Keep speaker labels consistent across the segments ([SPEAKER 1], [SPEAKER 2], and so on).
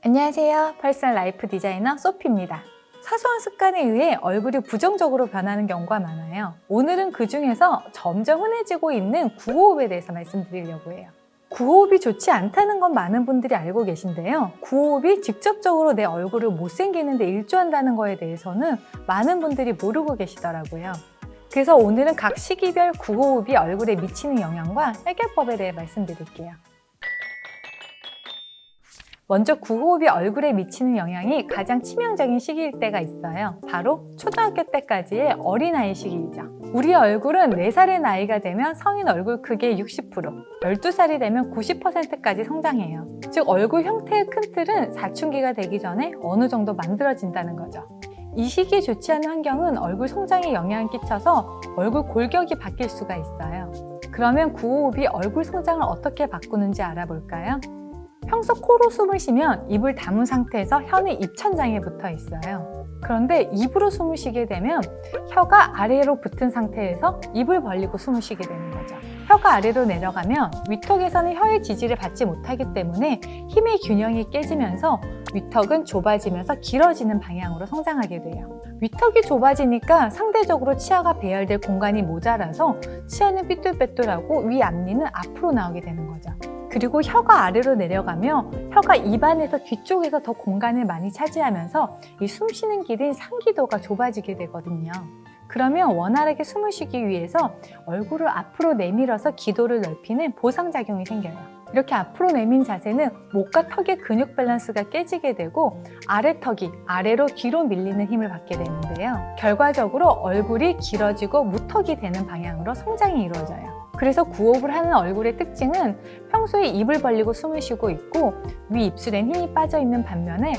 [SPEAKER 1] 안녕하세요. 퍼스널 라이프 디자이너 소피입니다. 사소한 습관에 의해 얼굴이 부정적으로 변하는 경우가 많아요. 오늘은 그 중에서 점점 흔해지고 있는 구호흡에 대해서 말씀드리려고 해요. 구호흡이 좋지 않다는 건 많은 분들이 알고 계신데요. 구호흡이 직접적으로 내 얼굴을 못생기는데 일조한다는 거에 대해서는 많은 분들이 모르고 계시더라고요. 그래서 오늘은 각 시기별 구호흡이 얼굴에 미치는 영향과 해결법에 대해 말씀드릴게요. 먼저 구호흡이 얼굴에 미치는 영향이 가장 치명적인 시기일 때가 있어요. 바로 초등학교 때까지의 어린아이 시기이죠. 우리 얼굴은 4살의 나이가 되면 성인 얼굴 크기의 60%, 12살이 되면 90%까지 성장해요. 즉 얼굴 형태의 큰 틀은 사춘기가 되기 전에 어느 정도 만들어진다는 거죠. 이 시기에 좋지 않은 환경은 얼굴 성장에 영향을 끼쳐서 얼굴 골격이 바뀔 수가 있어요. 그러면 구호흡이 얼굴 성장을 어떻게 바꾸는지 알아볼까요? 평소 코로 숨을 쉬면 입을 다문 상태에서 혀는 입천장에 붙어 있어요. 그런데 입으로 숨을 쉬게 되면 혀가 아래로 붙은 상태에서 입을 벌리고 숨을 쉬게 되는 거죠. 혀가 아래로 내려가면 위턱에서는 혀의 지지를 받지 못하기 때문에 힘의 균형이 깨지면서 위턱은 좁아지면서 길어지는 방향으로 성장하게 돼요. 위턱이 좁아지니까 상대적으로 치아가 배열될 공간이 모자라서 치아는 삐뚤빼뚤하고 위 앞니는 앞으로 나오게 되는 거죠. 그리고 혀가 아래로 내려가며 혀가 입안에서 뒤쪽에서 더 공간을 많이 차지하면서 이 숨 쉬는 길인 상기도가 좁아지게 되거든요. 그러면 원활하게 숨을 쉬기 위해서 얼굴을 앞으로 내밀어서 기도를 넓히는 보상작용이 생겨요. 이렇게 앞으로 내민 자세는 목과 턱의 근육 밸런스가 깨지게 되고 아래 턱이 아래로 뒤로 밀리는 힘을 받게 되는데요. 결과적으로 얼굴이 길어지고 무턱이 되는 방향으로 성장이 이루어져요. 그래서 구호흡을 하는 얼굴의 특징은 평소에 입을 벌리고 숨을 쉬고 있고 위 입술엔 힘이 빠져 있는 반면에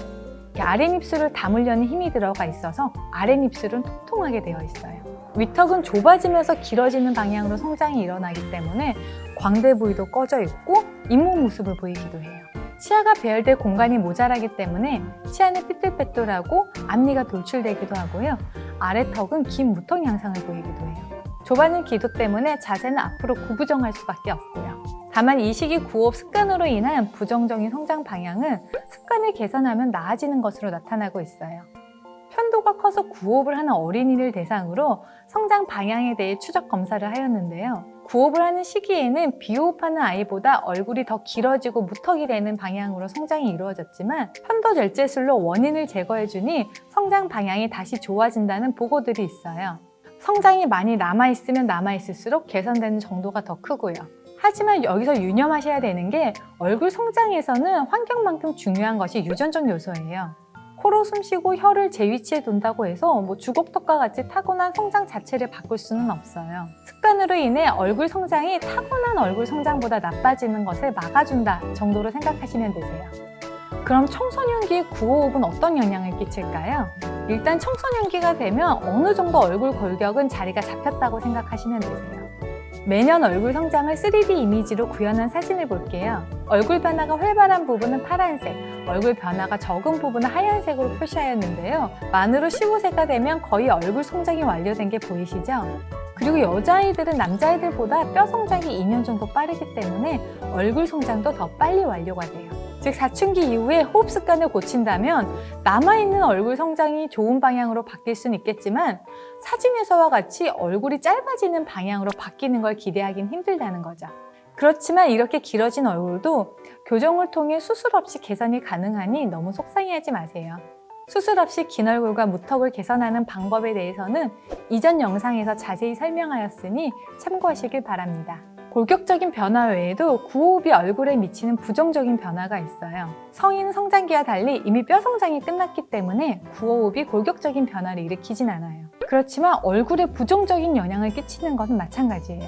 [SPEAKER 1] 아랫입술을 담으려는 힘이 들어가 있어서 아랫입술은 통통하게 되어 있어요. 위턱은 좁아지면서 길어지는 방향으로 성장이 일어나기 때문에 광대 부위도 꺼져 있고 잇몸 모습을 보이기도 해요. 치아가 배열될 공간이 모자라기 때문에 치아는 삐뚤빼뚤하고 앞니가 돌출되기도 하고요. 아래턱은 긴 무턱 양상을 보이기도 해요. 좁아진 기도 때문에 자세는 앞으로 구부정할 수밖에 없고요. 다만 이 시기 구호흡 습관으로 인한 부정적인 성장 방향은 습관을 개선하면 나아지는 것으로 나타나고 있어요. 편도가 커서 구호흡을 하는 어린이를 대상으로 성장 방향에 대해 추적 검사를 하였는데요. 구호흡을 하는 시기에는 비호흡하는 아이보다 얼굴이 더 길어지고 무턱이 되는 방향으로 성장이 이루어졌지만 편도 절제술로 원인을 제거해주니 성장 방향이 다시 좋아진다는 보고들이 있어요. 성장이 많이 남아있으면 남아있을수록 개선되는 정도가 더 크고요. 하지만 여기서 유념하셔야 되는 게 얼굴 성장에서는 환경만큼 중요한 것이 유전적 요소예요. 코로 숨쉬고 혀를 제 위치에 둔다고 해서 뭐 주걱턱과 같이 타고난 성장 자체를 바꿀 수는 없어요. 습관으로 인해 얼굴 성장이 타고난 얼굴 성장보다 나빠지는 것을 막아준다 정도로 생각하시면 되세요. 그럼 청소년기의 구호흡은 어떤 영향을 끼칠까요? 일단 청소년기가 되면 어느 정도 얼굴 골격은 자리가 잡혔다고 생각하시면 되세요. 매년 얼굴 성장을 3D 이미지로 구현한 사진을 볼게요. 얼굴 변화가 활발한 부분은 파란색, 얼굴 변화가 적은 부분은 하얀색으로 표시하였는데요. 만으로 15세가 되면 거의 얼굴 성장이 완료된 게 보이시죠? 그리고 여자아이들은 남자아이들보다 뼈 성장이 2년 정도 빠르기 때문에 얼굴 성장도 더 빨리 완료가 돼요. 즉 사춘기 이후에 호흡 습관을 고친다면 남아있는 얼굴 성장이 좋은 방향으로 바뀔 수는 있겠지만 사진에서와 같이 얼굴이 짧아지는 방향으로 바뀌는 걸 기대하기는 힘들다는 거죠. 그렇지만 이렇게 길어진 얼굴도 교정을 통해 수술 없이 개선이 가능하니 너무 속상해하지 마세요. 수술 없이 긴 얼굴과 무턱을 개선하는 방법에 대해서는 이전 영상에서 자세히 설명하였으니 참고하시길 바랍니다. 골격적인 변화 외에도 구호흡이 얼굴에 미치는 부정적인 변화가 있어요. 성인 성장기와 달리 이미 뼈 성장이 끝났기 때문에 구호흡이 골격적인 변화를 일으키진 않아요. 그렇지만 얼굴에 부정적인 영향을 끼치는 것은 마찬가지예요.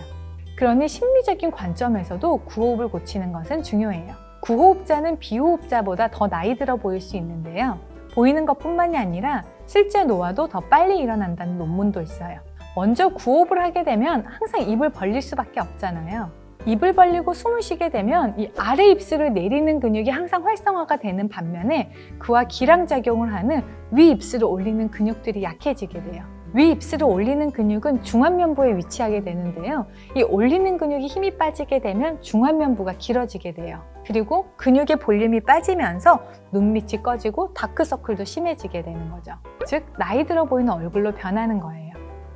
[SPEAKER 1] 그러니 심리적인 관점에서도 구호흡을 고치는 것은 중요해요. 구호흡자는 비호흡자보다 더 나이 들어 보일 수 있는데요. 보이는 것 뿐만이 아니라 실제 노화도 더 빨리 일어난다는 논문도 있어요. 먼저 구호흡을 하게 되면 항상 입을 벌릴 수밖에 없잖아요. 입을 벌리고 숨을 쉬게 되면 이 아래 입술을 내리는 근육이 항상 활성화가 되는 반면에 그와 기량작용을 하는 위 입술을 올리는 근육들이 약해지게 돼요. 위 입술을 올리는 근육은 중안면부에 위치하게 되는데요. 이 올리는 근육이 힘이 빠지게 되면 중안면부가 길어지게 돼요. 그리고 근육의 볼륨이 빠지면서 눈밑이 꺼지고 다크서클도 심해지게 되는 거죠. 즉, 나이 들어 보이는 얼굴로 변하는 거예요.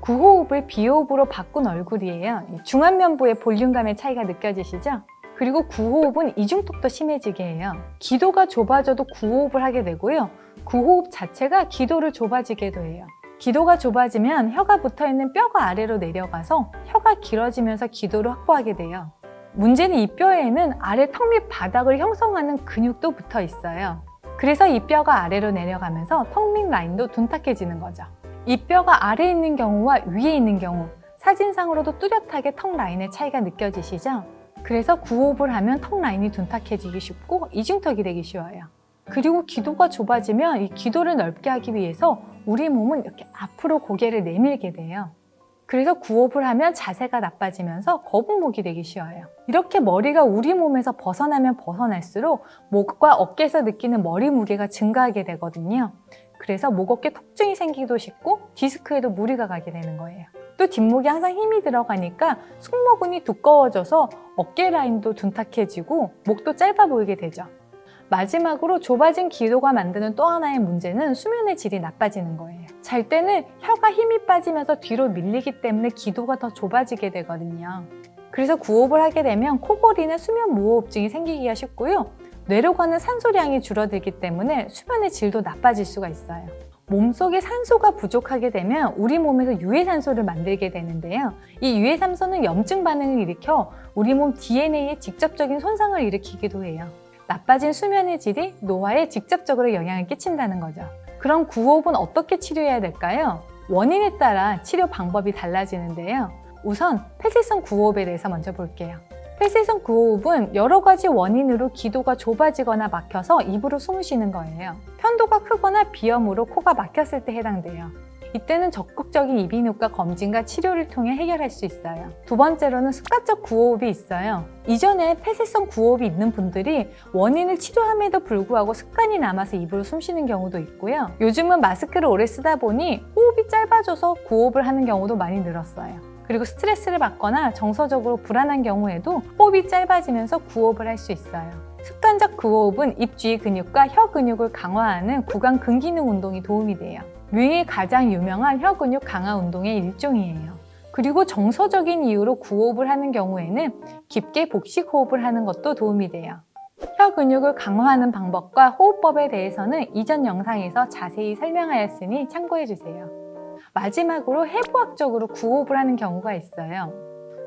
[SPEAKER 1] 구호흡을 비호흡으로 바꾼 얼굴이에요. 이 중안면부의 볼륨감의 차이가 느껴지시죠? 그리고 구호흡은 이중턱도 심해지게 해요. 기도가 좁아져도 구호흡을 하게 되고요. 구호흡 자체가 기도를 좁아지게도 해요. 기도가 좁아지면 혀가 붙어 있는 뼈가 아래로 내려가서 혀가 길어지면서 기도를 확보하게 돼요. 문제는 이 뼈에는 아래 턱 밑 바닥을 형성하는 근육도 붙어 있어요. 그래서 이 뼈가 아래로 내려가면서 턱 밑 라인도 둔탁해지는 거죠. 이 뼈가 아래에 있는 경우와 위에 있는 경우 사진상으로도 뚜렷하게 턱 라인의 차이가 느껴지시죠? 그래서 구호흡을 하면 턱 라인이 둔탁해지기 쉽고 이중턱이 되기 쉬워요. 그리고 기도가 좁아지면 이 기도를 넓게 하기 위해서 우리 몸은 이렇게 앞으로 고개를 내밀게 돼요. 그래서 구호흡을 하면 자세가 나빠지면서 거북목이 되기 쉬워요. 이렇게 머리가 우리 몸에서 벗어나면 벗어날수록 목과 어깨에서 느끼는 머리 무게가 증가하게 되거든요. 그래서 목 어깨 통증이 생기기도 쉽고 디스크에도 무리가 가게 되는 거예요. 또 뒷목에 항상 힘이 들어가니까 승모근이 두꺼워져서 어깨 라인도 둔탁해지고 목도 짧아 보이게 되죠. 마지막으로 좁아진 기도가 만드는 또 하나의 문제는 수면의 질이 나빠지는 거예요. 잘 때는 혀가 힘이 빠지면서 뒤로 밀리기 때문에 기도가 더 좁아지게 되거든요. 그래서 구호흡을 하게 되면 코골이나 수면 무호흡증이 생기기가 쉽고요. 뇌로 가는 산소량이 줄어들기 때문에 수면의 질도 나빠질 수가 있어요. 몸속에 산소가 부족하게 되면 우리 몸에서 유해산소를 만들게 되는데요. 이 유해산소는 염증 반응을 일으켜 우리 몸 DNA에 직접적인 손상을 일으키기도 해요. 나빠진 수면의 질이 노화에 직접적으로 영향을 끼친다는 거죠. 그럼 구호흡은 어떻게 치료해야 될까요? 원인에 따라 치료 방법이 달라지는데요. 우선 폐쇄성 구호흡에 대해서 먼저 볼게요. 폐쇄성 구호흡은 여러 가지 원인으로 기도가 좁아지거나 막혀서 입으로 숨을 쉬는 거예요. 편도가 크거나 비염으로 코가 막혔을 때 해당돼요. 이때는 적극적인 이비인후과 검진과 치료를 통해 해결할 수 있어요. 두 번째로는 습관적 구호흡이 있어요. 이전에 폐쇄성 구호흡이 있는 분들이 원인을 치료함에도 불구하고 습관이 남아서 입으로 숨 쉬는 경우도 있고요. 요즘은 마스크를 오래 쓰다 보니 호흡이 짧아져서 구호흡을 하는 경우도 많이 늘었어요. 그리고 스트레스를 받거나 정서적으로 불안한 경우에도 호흡이 짧아지면서 구호흡을 할 수 있어요. 습관적 구호흡은 입 주위 근육과 혀 근육을 강화하는 구강 근기능 운동이 도움이 돼요. 뇌의 가장 유명한 혀 근육 강화 운동의 일종이에요. 그리고 정서적인 이유로 구호흡을 하는 경우에는 깊게 복식 호흡을 하는 것도 도움이 돼요. 혀 근육을 강화하는 방법과 호흡법에 대해서는 이전 영상에서 자세히 설명하였으니 참고해 주세요. 마지막으로 해부학적으로 구호흡을 하는 경우가 있어요.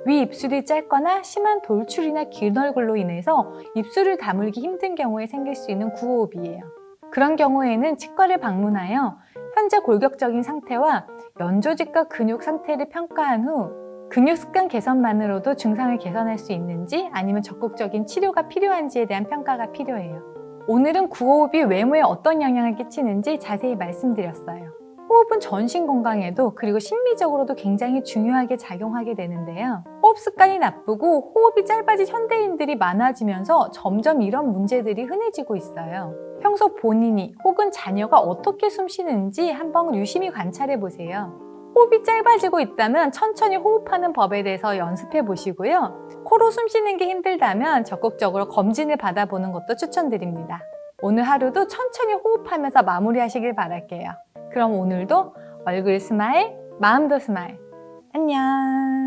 [SPEAKER 1] 위 입술이 짧거나 심한 돌출이나 긴 얼굴로 인해서 입술을 다물기 힘든 경우에 생길 수 있는 구호흡이에요. 그런 경우에는 치과를 방문하여 현재 골격적인 상태와 연조직과 근육 상태를 평가한 후 근육 습관 개선만으로도 증상을 개선할 수 있는지 아니면 적극적인 치료가 필요한지에 대한 평가가 필요해요. 오늘은 구호흡이 외모에 어떤 영향을 끼치는지 자세히 말씀드렸어요. 호흡은 전신 건강에도 그리고 심리적으로도 굉장히 중요하게 작용하게 되는데요. 호흡 습관이 나쁘고 호흡이 짧아진 현대인들이 많아지면서 점점 이런 문제들이 흔해지고 있어요. 평소 본인이 혹은 자녀가 어떻게 숨 쉬는지 한번 유심히 관찰해 보세요. 호흡이 짧아지고 있다면 천천히 호흡하는 법에 대해서 연습해 보시고요. 코로 숨 쉬는 게 힘들다면 적극적으로 검진을 받아보는 것도 추천드립니다. 오늘 하루도 천천히 호흡하면서 마무리하시길 바랄게요. 그럼 오늘도 얼굴 스마일, 마음도 스마일. 안녕.